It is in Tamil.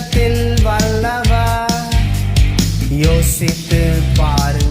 உலகத்தில் வல்லவா? யோசித்து பாருங்கள்.